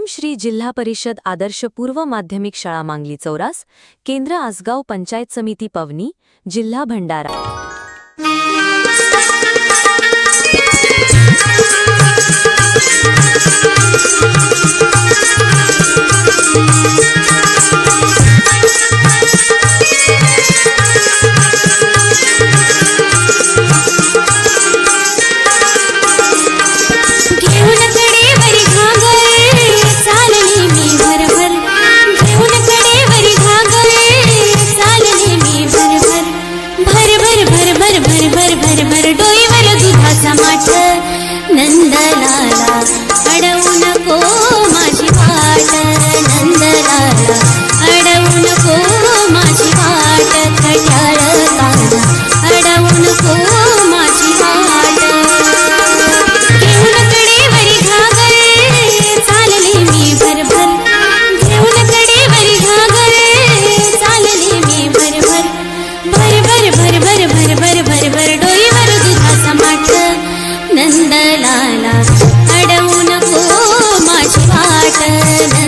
M Shri जिल्हा परिषद आदर्श पूर्व माध्यमिक शाळा मांगली चौरास केंद्र आसगाव पंचायत समिती पवनी जिल्हा भंडारा. na